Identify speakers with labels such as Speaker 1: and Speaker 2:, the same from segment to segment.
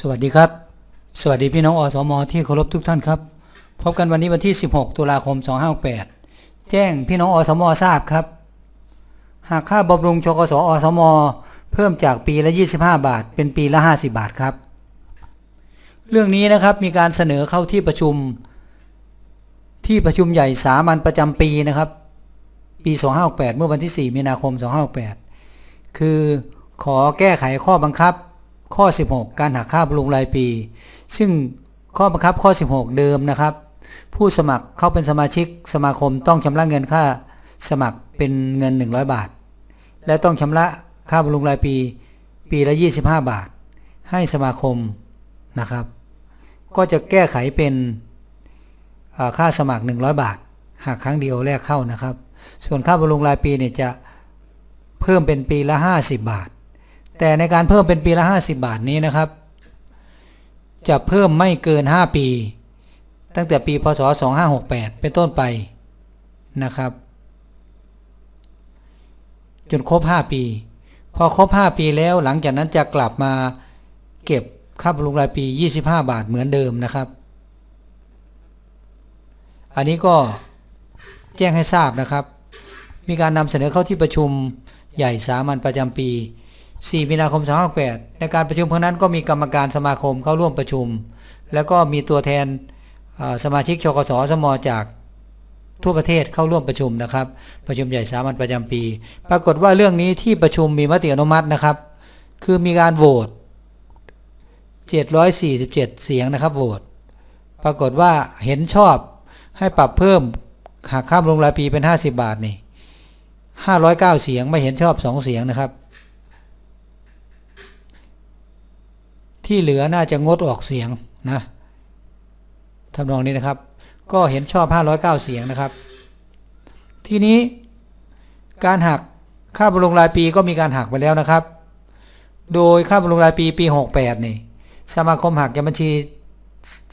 Speaker 1: สวัสดีครับ สวัสดีพี่น้องอสมที่เคารพทุกท่านครับ พบกันวันนี้วันที่ 16 ตุลาคม 2568แจ้งพี่น้องอสมทราบครับ หากค่าบำรุงชกสอสม เพิ่มจากปีละ 25 บาท เป็นปีละ 50 บาทครับ เรื่องนี้นะครับมีการเสนอเข้าที่ประชุม ที่ประชุมใหญ่สามัญประจำปีนะครับ ปี 2568เมื่อวันที่ 4 มีนาคม 2568คือขอแก้ไขข้อบังคับ ข้อ 16 การหักค่าบำรุงรายปี ซึ่งข้อบังคับข้อ 16 เดิมนะครับ ผู้สมัครเข้าเป็นสมาชิกสมาคมต้องชำระเงินค่าสมัครเป็นเงิน 100 บาท และต้องชำระค่าบำรุงรายปี ปีละ 25 บาท ให้สมาคมนะครับ ก็จะแก้ไขเป็นค่าสมัคร 100 บาท หากครั้งเดียวแรกเข้านะครับ ส่วนค่าบำรุงรายปีเนี่ยจะเพิ่มเป็นปีละ 50 บาท แต่ในการเพิ่มเป็นปีละ 50 บาทนี้นะครับ จะเพิ่มไม่เกิน 5 ปี ตั้งแต่ปีพศ 2568 เป็นต้นไปนะครับ จนครบ 5 ปี พอครบ 5 ปีแล้วหลังจากนั้นจะกลับมาเก็บค่าบำรุงรายปี 25 บาทเหมือนเดิมนะครับ อันนี้ก็แจ้งให้ทราบนะครับ มีการนำเสนอเข้าที่ประชุมใหญ่สามัญประจำปี 4 มีนาคม 2568ในการประชุมครั้งนั้นก็มีกรรมการสมาคมเข้าร่วมประชุม แล้วก็มีตัวแทนสมาชิกชกสสมจากทั่วประเทศเข้าร่วมประชุมนะครับ ประชุมใหญ่สามัญประจำปี ปรากฏว่าเรื่องนี้ที่ประชุมมีมติอนุมัตินะครับ คือมีการโหวต747 เสียงนะครับโหวตปรากฏว่าเห็นชอบให้ปรับเพิ่มหักค่าบำรุงรายปีเป็น 50 บาทนี่509 เสียงไม่เห็นชอบ 2 เสียงนะครับ ที่เหลือน่าจะงดออกเสียงนะทำนองนี้นะครับ ก็เห็นชอบ 509 เสียงนะครับ ทีนี้การหักค่าบำรุงรายปีก็มีการหักไปแล้วนะครับ โดยค่าบำรุงรายปีปี 68 นี่สมาคมหักจากบัญชี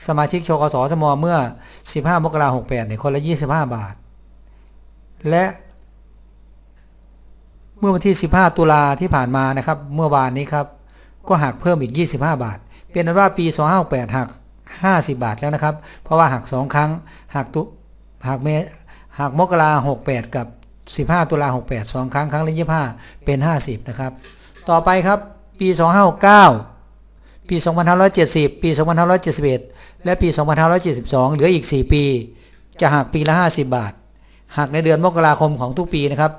Speaker 1: สมาชิกชกสสมเมื่อ 15 มกราคม68เนี่ยคนละ 25 บาท และเมื่อวันที่ 15 ตุลาที่ผ่านมานะครับ เมื่อวานนี้ครับ ก็หักเพิ่มอีก 25 บาท เป็นนั้นว่าปี 2568หัก 50 บาทแล้วนะครับ เพราะว่าหัก 2 ครั้งหักตุหักเมหักมกรา68 กับ 15 ตุลา68 2 ครั้งครั้งละ25 เป็น 50 นะครับ ต่อไปครับปี 2569 ปี 2570 ปี 2571 และปี 2572 เหลืออีก 4 ปี จะหักปีละ 50 บาทหักในเดือนมกราคมของทุกปีนะครับ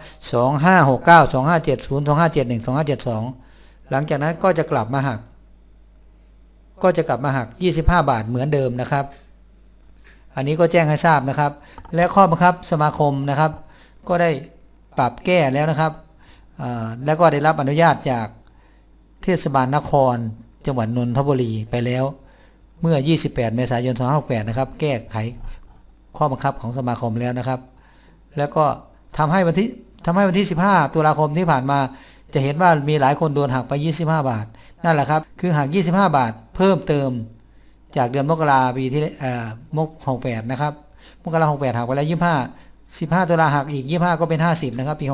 Speaker 1: 2569 2570 2571 2572 หลังจากนั้นก็จะกลับมาหัก ก็จะกลับมาหัก 25 บาทเหมือนเดิมนะครับ อันนี้ก็แจ้งให้ทราบนะครับ และข้อบังคับสมาคมนะครับ ก็ได้ปรับแก้แล้วนะครับแล้วก็ได้รับอนุญาตจากเทศบาลนคร จังหวัดนนทบุรีไปแล้วเมื่อ 28 เมษายน 2568 นะครับ แก้ไขข้อบังคับของสมาคมแล้วนะครับ แล้วก็ทำให้วันที่ทำให้วันที่ 15 ตุลาคมที่ผ่านมา จะเห็นว่ามีหลายคนโดนหักไป 25 บาท นั่นแหละครับ คือหัก 25 บาท เพิ่มเติมจากเดือนมกราปีที่เอ่อมก68นะครับ มกรา68หักไปแล้ว25 15ตุลาหักอีก25ก็เป็น50นะครับ ปี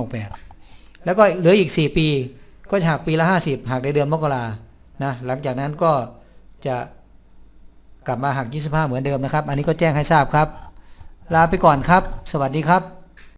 Speaker 1: 68แล้วก็เหลืออีก4ปี ก็จะหักปีละ50หักในเดือนมกรานะ หลังจากนั้นก็จะกลับมาหัก25เหมือนเดิมนะครับ อันนี้ก็แจ้งให้ทราบครับ ลาไปก่อนครับ สวัสดีครับ